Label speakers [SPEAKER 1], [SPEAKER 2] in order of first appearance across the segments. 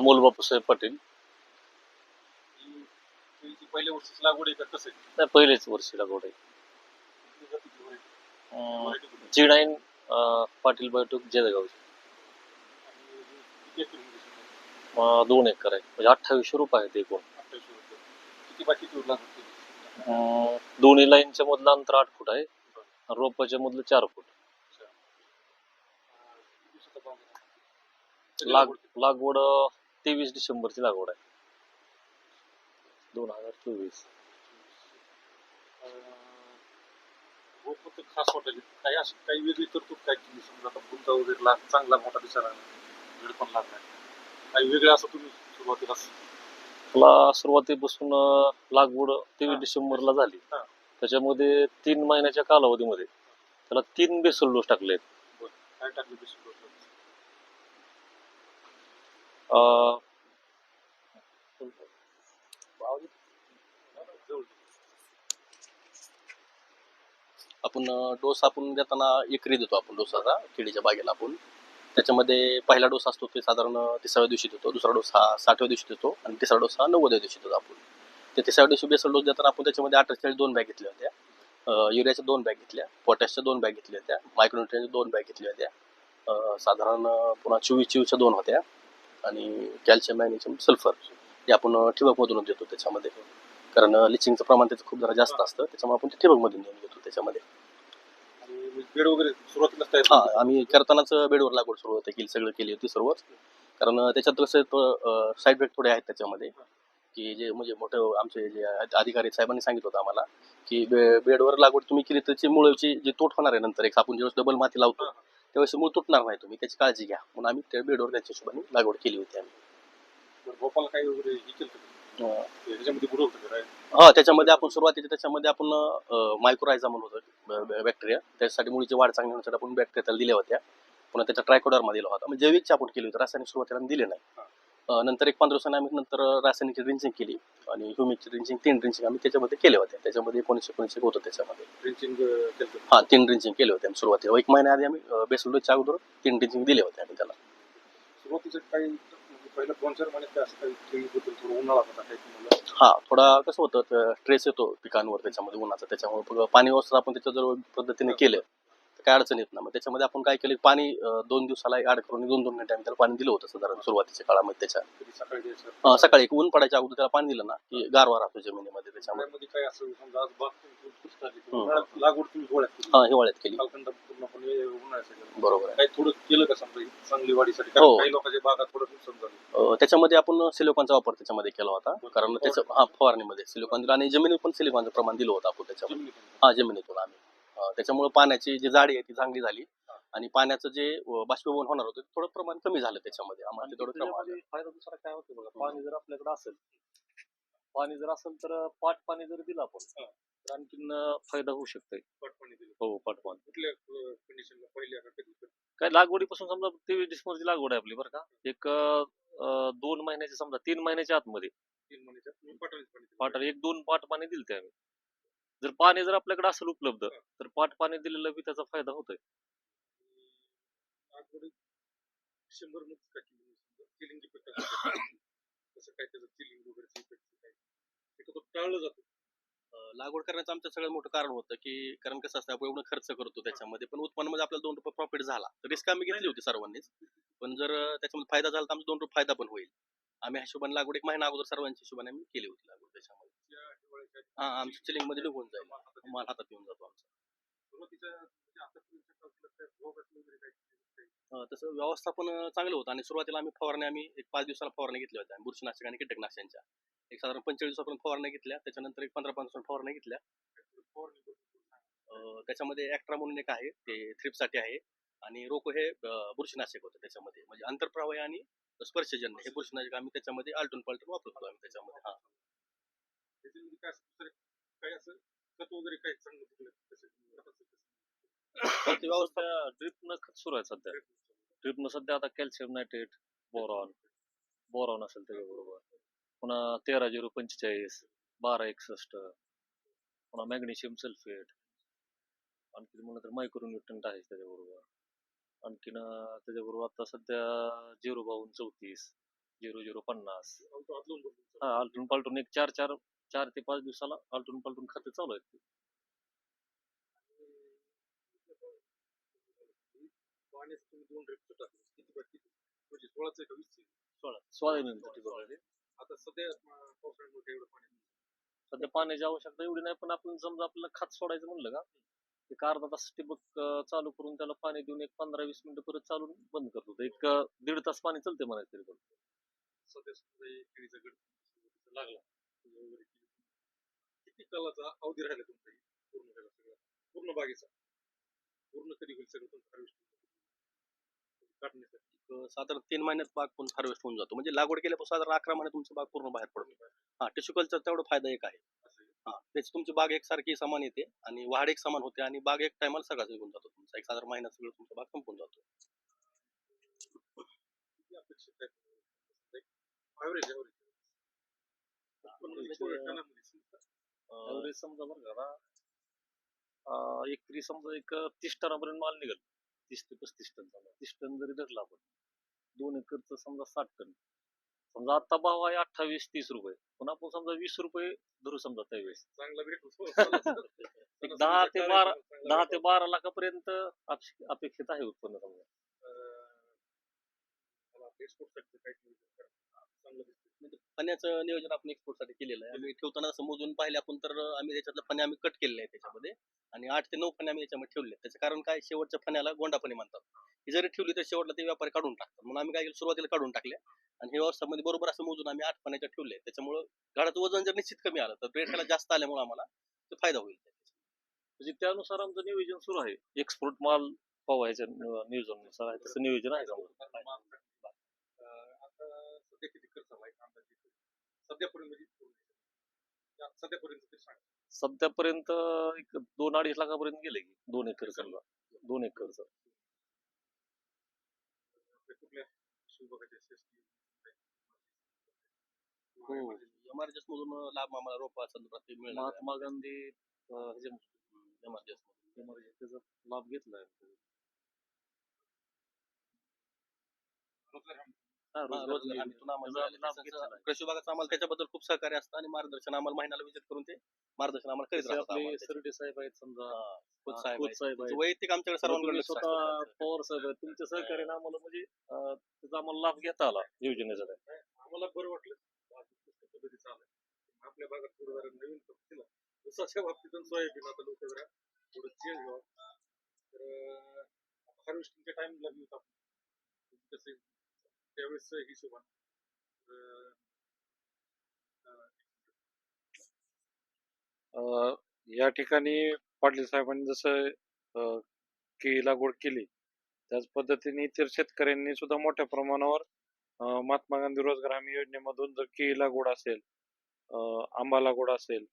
[SPEAKER 1] अमोल बापूसाहेब पाटील
[SPEAKER 2] पहिल्या वर्षीची लागवड आहे का कसं आहे
[SPEAKER 1] नाही पहिलेच वर्षी लागवड आहे
[SPEAKER 2] किती जातीची variety?
[SPEAKER 1] अं,
[SPEAKER 2] Variety कुठली?
[SPEAKER 1] जी नाईन पाटील बैठक जळगावची
[SPEAKER 2] आणि किती एकरमध्ये शेती?
[SPEAKER 1] अं, दोन एकर आहे म्हणजे अठ्ठावीसशे रुपये आहेत एकूण
[SPEAKER 2] अठ्ठावीसशे रुपये. किती बाकी किती लागवड केली
[SPEAKER 1] अं, दोन्ही लाईनच्या मधलं अंतर आठ फूट आहे आणि रोपाच्या मधलं चार फूट
[SPEAKER 2] अं, किती दिवसाचा भाव आहे? कधी
[SPEAKER 1] लाग
[SPEAKER 2] लागवड?
[SPEAKER 1] तेवीस डिसेंबरची लागवड आहे. दोन हजार चोवीस.
[SPEAKER 2] खास वाटेल काही असं काही वेगळी तरतूद काय केली? समजा आता फुलचा वगैरे लाग चांगला मोठा दिसायला वेळ पण लागला. काही वेगळं असं तुम्ही सुरुवातीला
[SPEAKER 1] मला सुरुवातीपासून लागवड तेवीस. डिसेंबरला झाली. त्याच्यामध्ये तीन महिन्याच्या कालावधीमध्ये त्याला तीन बेसल डोस टाकले
[SPEAKER 2] काय टाकलं बेसून
[SPEAKER 3] आपण डोस आपण देताना एकरी देतो आपण डोसाचा केळीच्या बागेला आपण. त्याच्यामध्ये पहिला डोस असतो ते साधारण तिसाव्या दिवशी देतो दुसरा डोस हा साठव्या दिवशी देतो आणि तिसरा डोस हा नव्वदव्या दिवशी देतो आपण. ते तिसऱ्या दिवशी बेसल डोस देताना आपण त्याच्यामध्ये अठ्ठेचाळीस दोन बॅग घेतल्या होत्या. युरियाच्या दोन बॅग घेतल्या पोटॅशच्या दोन बॅग घेतल्या होत्या मायक्रोन्युट्रियनच्या दोन बॅग घेतल्या होत्या. साधारण पुन्हा चोवीस चोवीसच्या दोन होत्या. आणि कॅल्शियम मॅग्नेशियम सल्फर हे आपण अं, ठिबकमधूनच देतो त्याच्यामध्ये कारण लिचिंगचं प्रमाण त्याचं खूप जरा जास्त असतं त्याच्यामुळे आपण ते ठिबकमधून देऊन घेतो त्याच्यामध्ये
[SPEAKER 2] बेड वगैरे सुरुवातीलाच तयार
[SPEAKER 3] हा? आम्ही करतानाच बेडवर लागवड सुरुवात केली सगळं केली होती सर्वच कारण त्याच्यात कसं साईड इफेक्ट थोडे आहेत त्याच्यामध्ये की जे म्हणजे मोठं आमचे जे अध- अधिकारी साहेबांनी सांगितलं होतं आम्हाला की बेडवर लागवड तुम्ही केली त्याची मुळची जी तूट होणार आहे नंतर एक आपण ज्यावेळेस डबल माती लावतो. त्यावेळेस मूळ तुटणार नाही तुम्ही त्याची काळजी घ्या. म्हणून आम्ही त्या बेडवर त्याच्या हिशोबाने लागवड केली होती आम्ही.
[SPEAKER 2] भोपाळला काही वगैरे हे केलं?
[SPEAKER 3] हा. त्याच्यामध्ये आपण सुरुवातीच्या त्याच्यामध्ये आपण मायक्रोरायझा म्हणून होतं बॅक्टेरिया त्याच्यासाठी मुळीची वाढ चांगली होण्यासाठी आपण बॅक्टेरिया त्याला दिल्या होत्या. पुन्हा त्याच्या ट्रायकोडर्मा दिला होता. म्हणजे जैविकची आपण केली होती रासायनिक सुरुवातीला दिले नाही. नंतर एक पंधरा दिवसांनी आम्ही नंतर रासायनिकची ड्रिंचिंग केली आणि ह्युमिकची ड्रिंचिंग तीन ड्रिंचिंग आम्ही त्याच्यामध्ये केले होते त्याच्यामध्ये एकोणीसशे एकोणीसशे होतं त्याच्यामध्ये.
[SPEAKER 2] ड्रिंचिंग?
[SPEAKER 3] हा तीन ड्रिंचिंग केले होते आम्ही सुरुवातीला. एक महिन्याआधी आम्ही बेसलोच्या अगोदर तीन ड्रिंचिंग दिले होते आम्ही त्याला.
[SPEAKER 2] सुरुवातीचं काही म्हणजे दोन चार महिन्यात थोडं उन्हाळा होता काही
[SPEAKER 3] हा थोडा कसं होतं स्ट्रेस येतो पिकांवर त्याच्यामध्ये उन्हाचा. त्याच्यामुळे पाणी व्यवस्था आपण त्याच्या जर पद्धतीने केलं. काय अडचण येत ना मग त्याच्यामध्ये आपण काय केलं पाणी दोन दिवसाला ऍड करून दोन दोन मिनिटं आम्ही त्याला पाणी दिलं होतं साधारण सुरुवातीच्या काळामध्ये त्याच्या.
[SPEAKER 2] सकाळी
[SPEAKER 3] ऊन पडायच्या अगोदर त्याला पाणी दिलं ना की गारवा राहतो जमिनीमध्ये त्याच्यामुळे.
[SPEAKER 2] उन्हाळ्यामध्ये काय असं लागवड तुम्ही हिवाळ्यात केली.
[SPEAKER 3] बरोबर आहे.
[SPEAKER 2] काही थोडं केलं का समजा चांगली वाढीसाठी
[SPEAKER 3] हो.
[SPEAKER 2] कारण काही लोकांच्या बागा थोडं नुकसान झालं.
[SPEAKER 3] अं, त्याच्यामध्ये आपण सिलिकॉनचा वापर त्याच्यामध्ये केला होता. कारण त्याचं हा फवारणीमध्ये. सिलिकॉन दिलं आणि जमिनीत पण सिलिकॉनचं प्रमाण दिलं होतं आपण त्याच्यामध्ये. हा जमिनीतून आम्ही. त्याच्यामुळे पाण्याची जी जाडी आहे ती चांगली झाली. आणि पाण्याचं जे बाष्पीभवन होणार होतं ते थोडं प्रमाण कमी झालं त्याच्यामध्ये. आम्हाला ते थोडं कमी
[SPEAKER 1] फायदा दुसरा काय होतो बघा पाणी जर आपल्याकडे असेल पाणी जर असेल तर पाट पाणी जर दिलं आपण. तर आणखीन अं, फायदा होऊ शकतोय.
[SPEAKER 2] दिलं.
[SPEAKER 1] हो पाट पाणी.
[SPEAKER 2] कुठल्या कंडिशनला पहिल्या का कधी
[SPEAKER 1] काय लागवडीपासून समजा तेवीस डिसेंबरची लागवड आहे आपली बरं का. एक अं, दोन महिन्याच्या समजा तीन महिन्याच्या आतमध्ये
[SPEAKER 2] तीन पाणी दिलं.
[SPEAKER 1] पाट एक दोन पाट पाणी दिलं ते आम्ही. जर पाणी जर आपल्याकडे असेल उपलब्ध तर पाट पाणी दिलेलं बी त्याचा फायदा होतोय.
[SPEAKER 2] लागवडी
[SPEAKER 3] करण्याचं आमचं सगळ्यात मोठं कारण होतं की कारण कसं असतं आपण एवढं खर्च करतो त्याच्यामध्ये पण उत्पन्नामध्ये आपल्याला दोन रुपये प्रॉफिट झाला. तर रिस्क आम्ही घेतली होती सर्वांनीच. पण जर त्याच्यामध्ये फायदा झाला तर आमचा दोन रुपये फायदा पण होईल. आम्ही हिशोबाने लागवड एक महिना अगोदर सर्वांच्या हिशोबाने आम्ही केली होती लागवड त्याच्यामध्ये. हा आमच्या चिलिंगमध्ये निघून जाईल.
[SPEAKER 2] माल हातात
[SPEAKER 3] येऊन जातो आमचा. तसं व्यवस्थापन चांगलं होतं. आणि सुरुवातीला आम्ही फवारणी आम्ही एक पाच दिवसाला फवारणी घेतल्या होत्या. बुरशीनाशक आणि कीटकनाशकांच्या. एक साधारण पंचेचाळीस दिवसापर्यंत फवारण्या घेतल्या. त्याच्यानंतर एक पंधरा पंधरा फवारण्या घेतल्या. त्याच्यामध्ये ऍक्ट्रा म्हणून एक आहे. ते थ्रिपसाठी आहे. आणि रोको हे बुरशीनाशक होतं त्याच्यामध्ये. म्हणजे आंतरप्रवाही आणि स्पर्शजन्य हे बुरशीनाशक आम्ही त्याच्यामध्ये आलटून पालटून वापरतो आम्ही त्याच्यामध्ये. हा.
[SPEAKER 2] त्याच्यामध्ये काय दुसरं काही असं खत वगैरे काही चांगलं?
[SPEAKER 3] तर ती व्यवस्था
[SPEAKER 1] ड्रिपनं खत सुरू आहे सध्या. ड्रिपनं सध्या आता कॅल्शियम नायट्रेट बोरॉन बोरॉन असेल त्याच्याबरोबर. पुन्हा तेरा झिरो पंचेचाळीस बारा एकसष्ट पुन्हा मॅग्नेशियम सल्फेट आणखी म्हणलं तर मायक्रोन्युट्रंट आहे त्याच्याबरोबर. आणखीन त्याच्याबरोबर आता सध्या झिरो बावन्न चौतीस झिरो झिरो पन्नास. हा आलटून पालटून एक चार चार चार ते पाच दिवसाला आलटून पालटून खाते चालू आहेत? सोळा.
[SPEAKER 2] आता सध्या
[SPEAKER 1] पाण्याची आवश्यकता एवढी नाही पण आपण समजा आपल्याला खत सोडायचं म्हणलं का एक अर्धा तास ठिबक चालू करून त्याला पाणी देऊन एक पंधरा वीस मिनिटं परत चालून बंद करतो. एक दीड तास पाणी चालते म्हणायचं तरी पण.
[SPEAKER 2] सध्या लागला. किती कालाचा अवधी राहिला तुमचा पूर्ण व्हायला सगळं. पूर्ण बागेचा. पूर्ण कधी होईल सगळं तुमचं हार्वेस्ट काढण्यासाठी.
[SPEAKER 3] एक साधारण तीन महिन्यात बाग पण हार्वेस्ट होऊन जातो. म्हणजे लागवड केल्यापासून साधारण अकरा महिन्यात तुमचं बाग पूर्ण बाहेर पडतो हा टिश्यू कल्चर तेवढा फायदा एक आहे.
[SPEAKER 2] असं आहे.
[SPEAKER 3] हा त्याची तुमची बाग एकसारखी समान येते आणि वाढ एक समान होते आणि बाग एक टायमाला सगळाच निघून जातो तुमचा. एक साधारण महिन्यात सगळं तुमचा बाग संपून जातो.
[SPEAKER 2] किती अपेक्षित आहे? म्हणजे टनामध्ये
[SPEAKER 1] ॲव्हरेज समजा बरं का आता एकरी समजा एक तीस टनापर्यंत माल निघेल. तीस ते पस्तीस टन समजा. तीस टन जरी धरला आपण दोन एकरचं समजा साठ टन. समजा आता भाव आहे अठ्ठावीस तीस रुपये. पण आपण समजा वीस रुपये धरू समजा त्यावेळेस.
[SPEAKER 2] चांगला
[SPEAKER 1] एक दहा ते बारा दहा ते बारा लाखापर्यंत अपेक्ष- अपेक्षित आहे उत्पन्न समजा.
[SPEAKER 2] एक्सपोर्टसाठी काही नियोजन करा. चांगलं दिसतं.
[SPEAKER 3] म्हणजे पाण्याचं नियोजन आपण एक्सपोर्टसाठी केलेलं आहे. आम्ही ठेवताना असं मोजून पाहिले आपण तर आम्ही त्याच्यातलं पाणी आम्ही कट केलेलं आहे त्याच्यामध्ये. आणि आठ ते नऊ फणे आम्ही याच्यामध्ये ठेवले त्याचं कारण काय? शेवटच्या फण्याला गोंडापणे म्हणतात. ही जरी ठेवली तर शेवटला ते व्यापारी काढून टाकतात. म्हणून आम्ही काय केलं? सुरुवातीला काढून टाकले. आणि हे वर्षामध्ये बरोबर असं मोजून आम्ही आठ फण्याच्या ठेवले. त्याच्यामुळं झाडाचं वजन जर निश्चित कमी आलं तर रेट जास्त आल्यामुळे आम्हाला ते फायदा होईल.
[SPEAKER 1] म्हणजे त्यानुसार आमचं नियोजन सुरू आहे. एक्सपोर्ट माल पावायच्या नियोजनानुसार आहे. तसं नियोजन आहे समजा
[SPEAKER 2] आता माल टाकला. अं, आता सध्या किती खर्च आलाय अंदाजे सध्यापर्यंत
[SPEAKER 1] एक दोन अडीच लाखापर्यंत गेले की दोन एकर समजा. दोन एकरचं
[SPEAKER 3] मधून लाभ आम्हाला रोपा संदर्भात.
[SPEAKER 1] महात्मा गांधी त्याचा लाभ घेतलाय
[SPEAKER 2] हमी.
[SPEAKER 1] हा, रोजगार
[SPEAKER 3] रोजगार
[SPEAKER 1] हमी.
[SPEAKER 3] हमीतून आम्हाला
[SPEAKER 1] त्याचा
[SPEAKER 3] मिळालेलं
[SPEAKER 1] लाभ
[SPEAKER 3] आहे.
[SPEAKER 1] घेतलेला आहे.
[SPEAKER 3] कृषी विभागाचं आम्हाला त्याच्याबद्दल खूप सहकार्य असतं आणि मार्गदर्शन आम्हाला महिन्याला विजिट करून ते मार्गदर्शन आम्हाला करीत राहतात
[SPEAKER 1] आपले
[SPEAKER 3] आम्हाला त्याचे.
[SPEAKER 1] सरडे साहेब आहेत समजा
[SPEAKER 3] हा, खोत साहेब
[SPEAKER 1] खोत. साहेब
[SPEAKER 3] त्यांचं
[SPEAKER 1] आहेत.
[SPEAKER 3] वैयक्तिक आमच्याकडे सर्वांकडे
[SPEAKER 1] तुम्ही
[SPEAKER 3] लक्ष
[SPEAKER 1] स्वतः. पवार साहेब आहेत तुमच्या सहकार्याने आम्हाला म्हणजे अं, त्याचा आम्हाला लाभ घेता आला योजनेचा काय
[SPEAKER 2] आम्हाला बरं वाटलं पद्धतीचं आपल्या भागात थोडं जरा नवीन ऊसाच्या बाबतीत आणि सोयाबीन आता लोक जरा थोडं चेंज व्हावं तर हार्वेस्टिंगच्या टाइमला घेऊ आपण कसं त्यावेळेस हिशोबान अं,
[SPEAKER 4] या ठिकाणी पाटील साहेबांनी जसं केळी लागवड केली त्याच पद्धतीने इतर शेतकऱ्यांनी सुद्धा मोठ्या प्रमाणावर महात्मा गांधी रोजगार हमी योजनेमधून जर केळी लागवड असेल आंबा लागवड असेल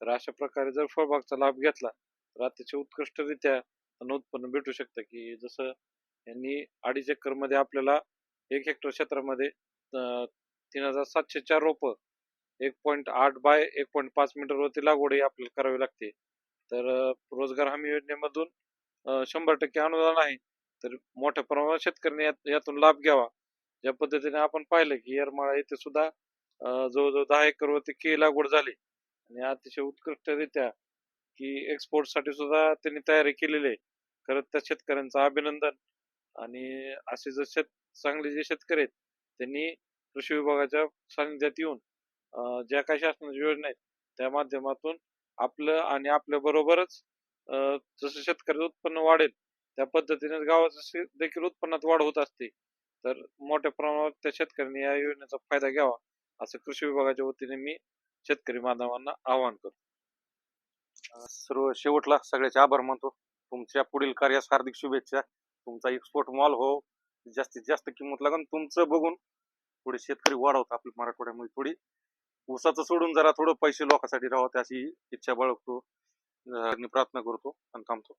[SPEAKER 4] तर अशा प्रकारे जर फळबागचा लाभ घेतला तर अतिशय उत्कृष्टरित्या उत्पन्न भेटू शकतं की जसं यांनी अडीच एकरमध्ये आपल्याला एक हेक्टर क्षेत्रामध्ये तीन हजार सातशे चार रोपं एक पॉईंट आठ बाय एक पॉईंट पाच मीटरवरती लागवड ही आपल्याला करावी लागते. तर रोजगार हमी योजनेमधून शंभर टक्के अनुदान आहे. तर मोठ्या प्रमाणात शेतकऱ्यांनी यात- यातून लाभ घ्यावा. ज्या पद्धतीने आपण पाहिलं की येरमाळा येथे सुद्धा जवळजवळ दहा एकरवरती केळी लागवड झाली. आणि अतिशय उत्कृष्टरित्या की एक्सपोर्टसाठी सुद्धा त्यांनी तयारी केलेली आहे. खरंच त्या शेतकऱ्यांचं अभिनंदन. आणि असे जर शेत चांगले जे शेतकरी आहेत त्यांनी कृषी विभागाच्या सानिध्यात येऊन ज्या काही शासनाच्या योजना आहेत त्या माध्यमातून आपलं आणि आपल्या बरोबरच जसं शेतकऱ्याचं उत्पन्न वाढेल त्या पद्धतीने गावाचं देखील उत्पन्नात वाढ होत असते. तर मोठ्या प्रमाणात त्या शेतकऱ्यांनी या योजनेचा फायदा घ्यावा असं कृषी विभागाच्या वतीने मी शेतकरी बांधवांना आवाहन करतो.
[SPEAKER 5] सर्व शेवटला सगळ्याचे आभार मानतो. तुमच्या पुढील कार्यास हार्दिक शुभेच्छा. तुमचा एक्सपोर्ट मॉल हो जास्तीत जास्त किंमत लागून. तुमचं बघून थोडे शेतकरी वाढवतात आपल्या मराठवाड्यामध्ये थोडी. ऊसाचं सोडून जरा थोडं पैसे लोकांसाठी राहावं अशी इच्छा बाळगतो. प्रार्थना करतो आणि थांबतो.